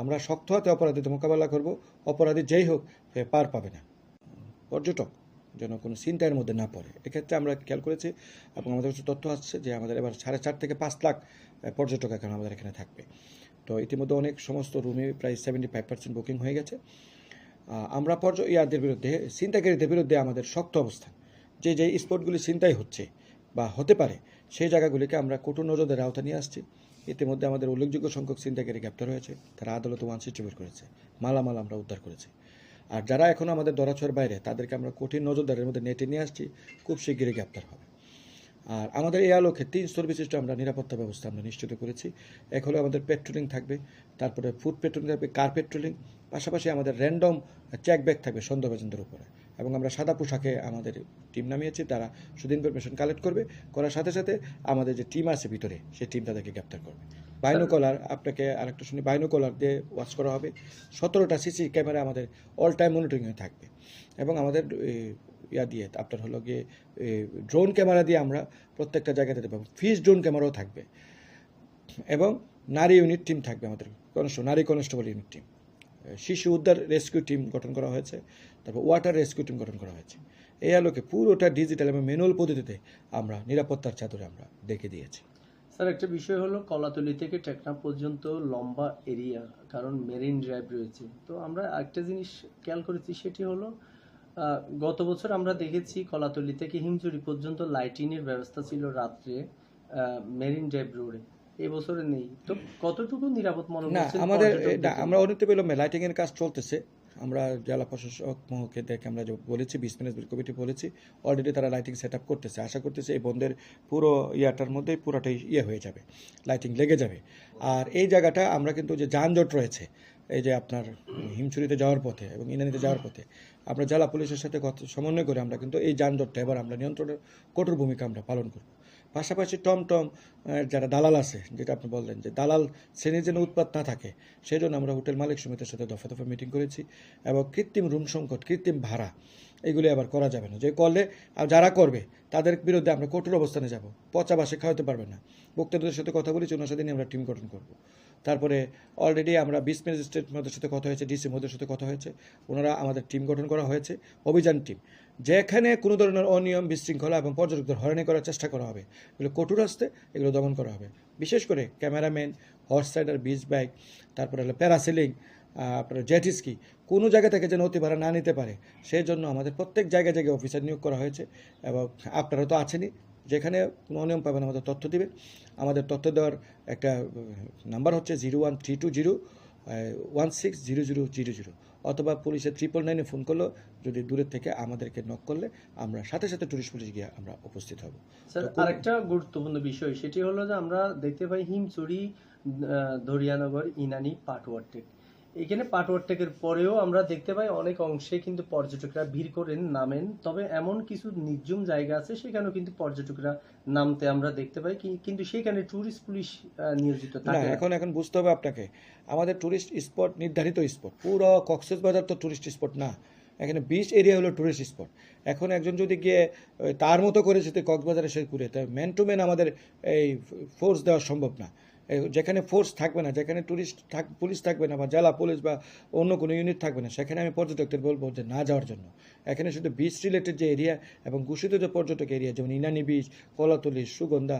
আমরা শক্ত হাতে অপরাধীতে মোকাবেলা করব। অপরাধী যেই হোক পার পাবে না। পর্যটক যেন কোনো চিন্তার মধ্যে না পড়ে। এক্ষেত্রে আমরা খেয়াল করেছি এবং আমাদের কাছে তথ্য আসছে যে আমাদের এবার সাড়ে চার থেকে পাঁচ লাখ পর্যটক এখন আমাদের এখানে থাকবে। তো ইতিমধ্যে অনেক সমস্ত রুমে প্রায় সেভেন্টি ফাইভ পার্সেন্ট বুকিং হয়ে গেছে। আমরা পর্য ইয়াদের বিরুদ্ধে চিন্তাকারীদের বিরুদ্ধে আমাদের শক্ত অবস্থান। যে যে স্পটগুলি চিন্তাই হচ্ছে হতে পারে, সেই জায়গাগুলিকে আমরা কঠোর নজরের আওতা নিয়ে আসছি। ইতিমধ্যে আমাদের উল্লেখযোগ্য সংখ্যক চিন্তাকারী গ্রেপ্তার হয়েছে। তারা আদালতে ওয়ান বের করেছে। মালামাল আমরা উদ্ধার করেছি। আর যারা এখনও আমাদের দরাছোয়ার বাইরে, তাদেরকে আমরা কঠিন নজরদারের মধ্যে নেটে নিয়ে আসছি। খুব শিগগিরই গ্রেপ্তার হবে। আর আমাদের এই আলোকে তিন স্তর বিশিষ্ট আমরা নিরাপত্তা ব্যবস্থা আমরা নিশ্চিত করেছি। এক হলো আমাদের পেট্রোলিং থাকবে, তারপরে ফুড পেট্রোলিং থাকবে, কার পেট্রোলিং, পাশাপাশি আমাদের র্যান্ডম চেক ব্যাগ থাকবে সন্দেহভাজনদের উপরে। এবং আমরা সাদা পোশাকে আমাদের টিম নামিয়েছি, তারা শুধু ইনফরমেশন কালেক্ট করবে। করার সাথে সাথে আমাদের যে টিম আছে ভিতরে, সেই টিম তাদেরকে গ্রেপ্তার করবে। বাইনোকলার আপনাকে আরেকটা শুনি বাইনোকলার দিয়ে ওয়াচ করা হবে। সতেরোটা সিসি ক্যামেরা আমাদের অল টাইম মনিটরিংয়ে থাকবে। এবং আমাদের ইয়া দিয়ে, আপনার হলো গিয়ে ড্রোন ক্যামেরা দিয়ে আমরা প্রত্যেকটা জায়গাতে পারব ফিস ড্রোন ক্যামেরাও থাকবে। এবং নারী ইউনিট টিম থাকবে আমাদের কনস্ট নারী কনস্টেবল ইউনিট টিম শিশু উদ্ধার রেস্কিউ টিম গঠন করা হয়েছে, তারপর ওয়াটার রেস্কিউ টিম গঠন করা হয়েছে। এই আলোকে পুরোটা ডিজিটাল এবং ম্যানুয়াল পদ্ধতিতে আমরা নিরাপত্তার চাদরে আমরা দেখে দিয়েছি। স্যার, একটা বিষয় হলো, কলাতলি থেকে টেকনা পর্যন্ত লম্বা এরিয়া, কারণ মেরিন ড্রাইভ রয়েছে। তো আমরা একটা জিনিস খেয়াল করেছি, সেটি হলো গত বছর আমরা দেখেছি কলাতলি থেকে হিমচুরি পর্যন্ত লাইটিংয়ের ব্যবস্থা ছিল রাত্রে মেরিন ড্রাইভ রোডে। এই বছরে নেই। তো কতটুকু নিরাপদ মনে না আমাদের? আমরা বিলম্বে লাইটিং এর কাজ চলতেছে। আমরা জেলা প্রশাসক মহকে দেখে আমরা যে বলেছি বিশ ম্যানেজমেন্ট কমিটি বলেছি অলরেডি তারা লাইটিং সেট আপ করতেছে। আশা করতেছে এই বন্ধের পুরো ইয়াটার মধ্যেই পুরোটাই ইয়ে হয়ে যাবে লাইটিং লেগে যাবে। আর এই জায়গাটা আমরা কিন্তু যে যানজট রয়েছে এই যে আপনার হিমছড়িতে যাওয়ার পথে এবং ইনানিতে যাওয়ার পথে আমরা জেলা পুলিশের সাথে সমন্বয় করে আমরা কিন্তু এই যানজটটা এবার আমরা নিয়ন্ত্রণের কঠোর ভূমিকা আমরা পালন করব। পাশাপাশি টমটম যারা দালাল আছে, যেটা আপনি বললেন যে দালাল শ্রেণির যেন উৎপাত না থাকে, সেই জন্য আমরা হোটেল মালিক সমিতির সাথে দফা দফা মিটিং করেছি এবং কৃত্রিম রুম সংকট, কৃত্রিম ভাড়া, এগুলি আবার করা যাবে না। যে করলে যারা করবে, তাদের বিরুদ্ধে আমরা কঠোর অবস্থানে যাব। পচা বাসে খাওয়াতে পারবে না। বক্তাদের সাথে কথা বলেছি, ওনার সাথে নিয়ে আমরা টিম গঠন করব। তারপরে অলরেডি আমরা বিশ ম্যাজিস্ট্রেট মধ্যে সাথে কথা হয়েছে ডিসি মধ্যে সাথে কথা হয়েছে, ওনারা আমাদের টিম গঠন করা হয়েছে, অভিযান টিম যেখানে কোনো ধরনের অনিয়ম, বিশৃঙ্খলা এবং পর্যটকদের হয়রানি করার চেষ্টা করা হবে। এগুলো কঠোর হস্তে এগুলো দমন করা হবে। বিশেষ করে cameraman, horse rider, beach bike, তারপরে হলো প্যারাসেলিং আপনার জেট কোনো জায়গা থেকে যেন অতি ভাড়া না নিতে পারে। সেই জন্য আমাদের প্রত্যেক জায়গায় জায়গায় অফিসার নিয়োগ করা হয়েছে এবং আপনারা তো আছেনই। যেখানে কোনো অনিয়ম পাবেন আমাদের তথ্য দিবে। আমাদের তথ্য দেওয়ার একটা নাম্বার হচ্ছে zero one three two zero one six zero zero zero zero অথবা পুলিশে ট্রিপল নাইনে ফোন করল যদি দূরের থেকে আমাদেরকে নক করলে আমরা সাথে সাথে টুরিস্ট পুলিশ গিয়ে আমরা উপস্থিত হব। স্যার আরেকটা গুরুত্বপূর্ণ বিষয় সেটি হলো যে আমরা দেখতে পাই হিমচুরি দরিয়ানগর ইনানি পাটওয়ারটেক এখানে পাটওয়ারটেকের পরেও আমরা দেখতে পাই অনেক অংশে কিন্তু পর্যটকরা ভিড় করেন নামেন। তবে এমন কিছু নির্জুম জায়গা আছে সেখানেও কিন্তু পর্যটকরা নামতে আমরা দেখতে পাই। কিন্তু সেখানে ট্যুরিস্ট পুলিশ নিয়োজিত থাকে না। এখন এখন বুঝতে হবে আপনাকে। আমাদের টুরিস্ট স্পট নির্ধারিত স্পট পুরো কক্সবাজার তো টুরিস্ট স্পট না। এখানে বিচ এরিয়া হলো টুরিস্ট স্পট এখন একজন যদি গিয়ে তার মতো করে যদি কক্সবাজারে সে ঘুরে তাই ম্যান টু ম্যান আমাদের এই ফোর্স দেওয়া সম্ভব না। যেখানে ফোর্স থাকবে না, যেখানে টুরিস্ট থাক পুলিশ থাকবে না বা জেলা পুলিশ বা অন্য কোনো ইউনিট থাকবে না, সেখানে আমি পর্যটকদের বলব যে না যাওয়ার জন্য। এখানে শুধু বিচ রিলেটেড যে এরিয়া এবং ঘোষিত যে পর্যটক এরিয়া যেমন ইনানি বিচ কলাতলি, সুগন্ধা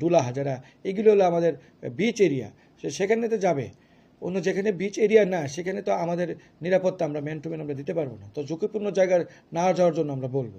ডুলা হাজারা, এগুলো হলো আমাদের বিচ এরিয়া সে, সেখানে তো যাবে। অন্য যেখানে বিচ এরিয়া না, সেখানে তো আমাদের নিরাপত্তা আমরা ম্যান টু ম্যান আমরা দিতে পারব না। তো ঝুঁকিপূর্ণ জায়গার না যাওয়ার জন্য আমরা বলব।